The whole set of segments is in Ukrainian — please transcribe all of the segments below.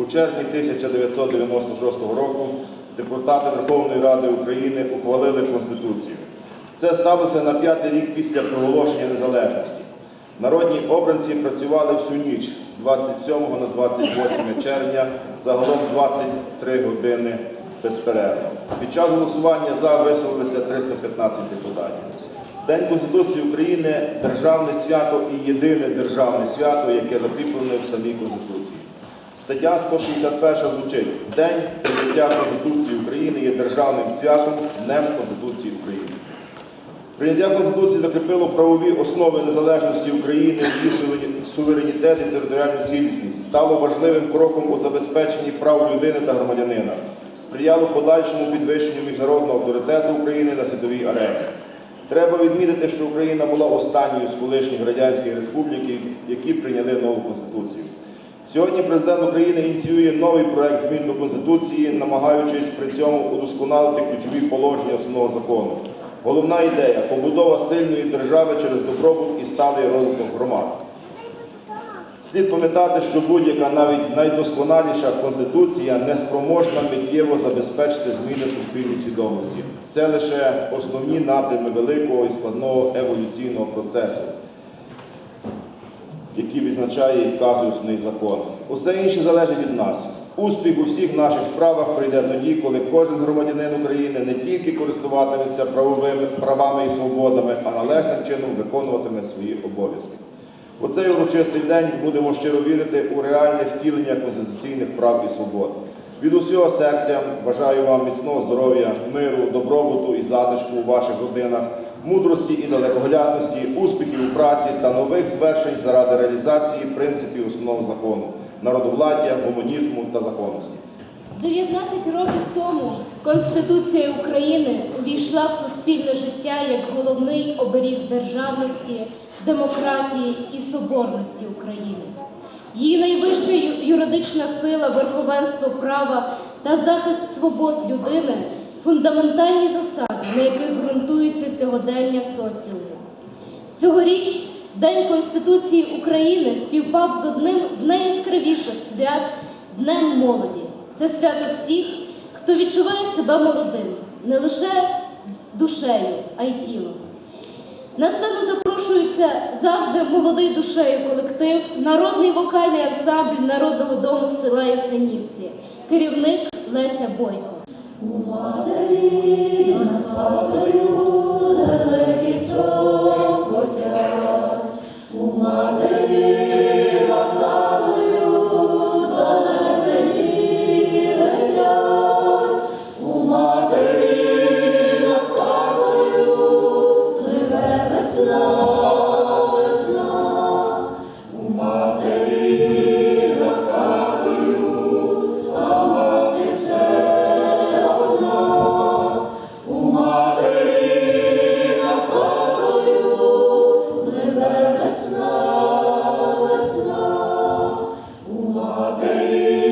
У червні 1996 року депутати Верховної Ради України ухвалили Конституцію. Це сталося на п'ятий рік після проголошення незалежності. Народні обранці працювали всю ніч з 27 на 28 червня, загалом 23 години безперервно. Під час голосування за висловилися 315 депутатів. День Конституції України державне свято і єдине державне свято, яке закріплене в самій Конституції. Стаття 161 звучить День прийняття Конституції України є державним святом Днем Конституції України. Прийняття Конституції закріпило правові основи незалежності України, її суверенітет і територіальну цілісність, стало важливим кроком у забезпеченні прав людини та громадянина, сприяло подальшому підвищенню міжнародного авторитету України на світовій арені. Треба відмітити, що Україна була останньою з колишніх радянських республік, які прийняли нову конституцію. Сьогодні президент України ініціює новий проект змін до Конституції, намагаючись при цьому удосконалити ключові положення основного закону. Головна ідея побудова сильної держави через добробут і сталий розвиток громад. Слід пам'ятати, що будь-яка навіть найдосконаліша конституція не спроможна миттєво забезпечити зміни суспільній свідомості. Це лише основні напрями великого і складного еволюційного процесу які відзначає і вказує основний закон. Усе інше залежить від нас. Успіх у всіх наших справах прийде тоді, коли кожен громадянин України не тільки користуватиметься правовими правами і свободами, а належним чином виконуватиме свої обов'язки. У цей урочистий день будемо щиро вірити у реальне втілення конституційних прав і свобод. Від усього серця бажаю вам міцного здоров'я, миру, добробуту і затишку у ваших родинах, мудрості і далекоглядності, успіхів у праці та нових звершень заради реалізації принципів основного закону, народовладдя, гуманізму та законності. 19 років тому Конституція України увійшла в суспільне життя як головний оберіг державності, демократії і соборності України. Її найвища юридична сила, верховенство права та захист свобод людини фундаментальні засади, на яких ґрунтується сьогодення соціуму. Цьогоріч День Конституції України співпав з одним з найяскравіших свят Днем молоді. Це свято всіх, хто відчуває себе молодим, не лише душею, а й тілом. На сцену запрошується завжди молодий душею колектив, народний вокальний ансамбль Народного дому села Ясенівці, керівник Леся Бойко. Матері Amen.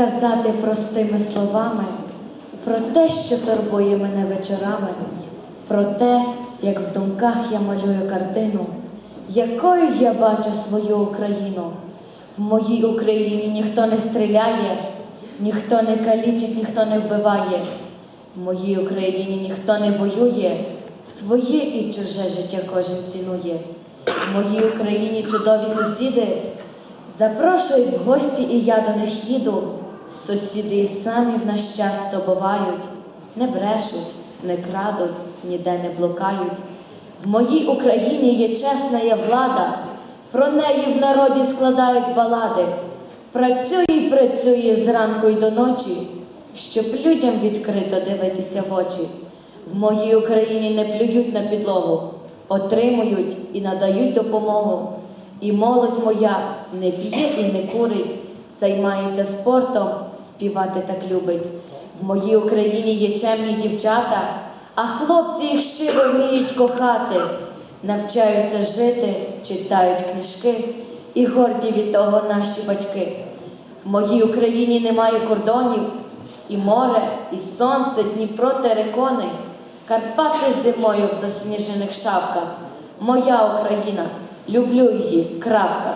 Сказати простими словами про те, що турбує мене вечорами, про те, як в думках я малюю картину, якою я бачу свою Україну. В моїй Україні ніхто не стріляє, ніхто не калічить, ніхто не вбиває. В моїй Україні ніхто не воює, своє і чуже життя кожен цінує. В моїй Україні чудові сусіди. Запрошують в гості, і я до них їду. Сусіди і самі в нас часто бувають, не брешуть, не крадуть, ніде не блукають. В моїй Україні є чесна є влада, про неї в народі складають балади. Працює і працює зранку й до ночі, щоб людям відкрито дивитися в очі. В моїй Україні не плюють на підлогу, отримують і надають допомогу. І молодь моя не п'є і не курить, займається спортом, співати так любить. В моїй Україні є чемні дівчата, а хлопці їх щиро вміють кохати, навчаються жити, читають книжки і горді від того наші батьки. В моїй Україні немає кордонів, і море, і сонце, Дніпро, терекони, Карпати зимою в засніжених шапках. Моя Україна, люблю її, крапка.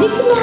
вікно.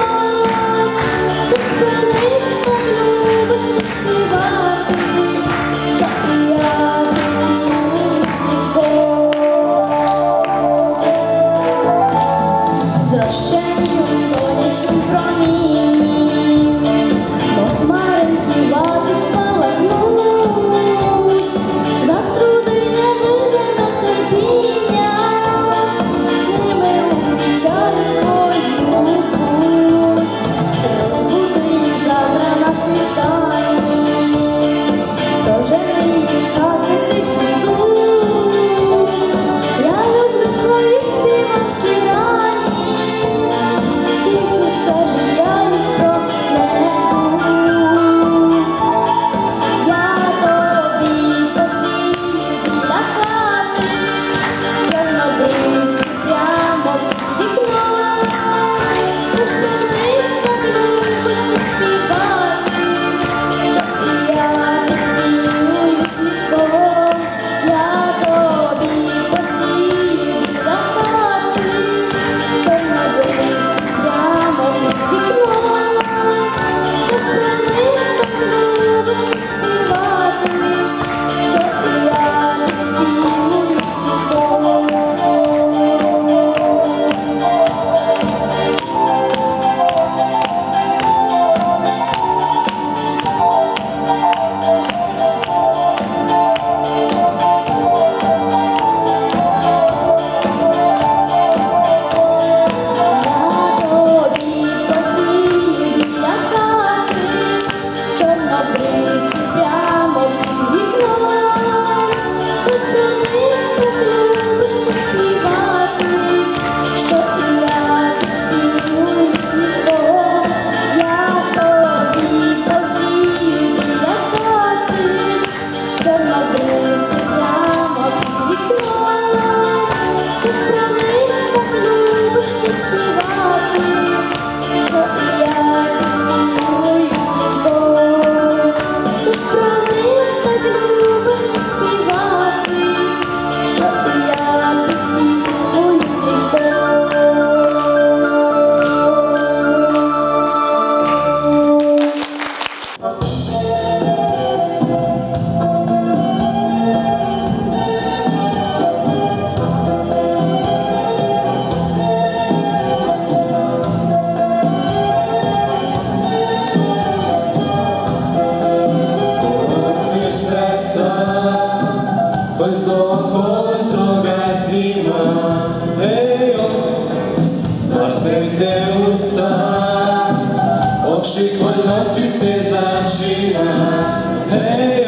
Hey.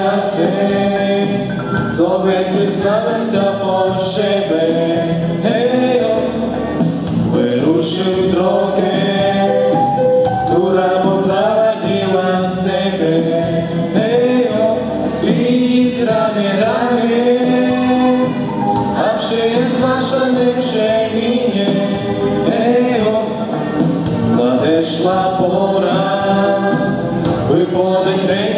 серці, зовні дізналися пошиби, гей, вирушив трохи, турам раділа себе, гей, від рани рани, а вже є зважений вже міні, пора, виходить рейс.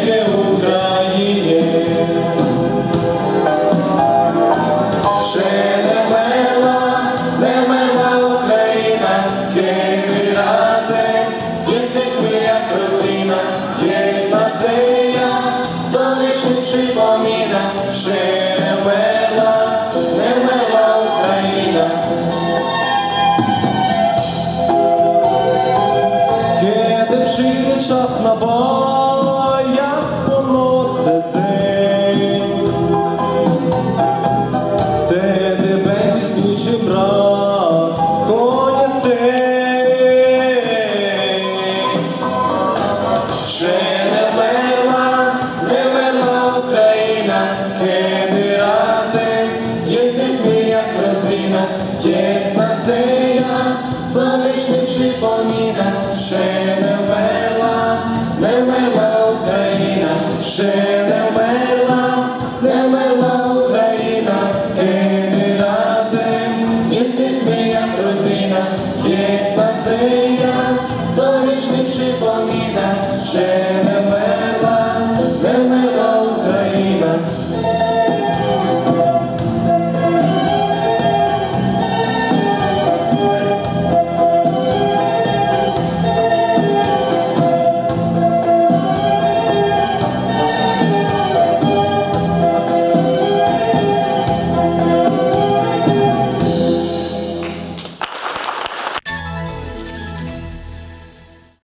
Yes.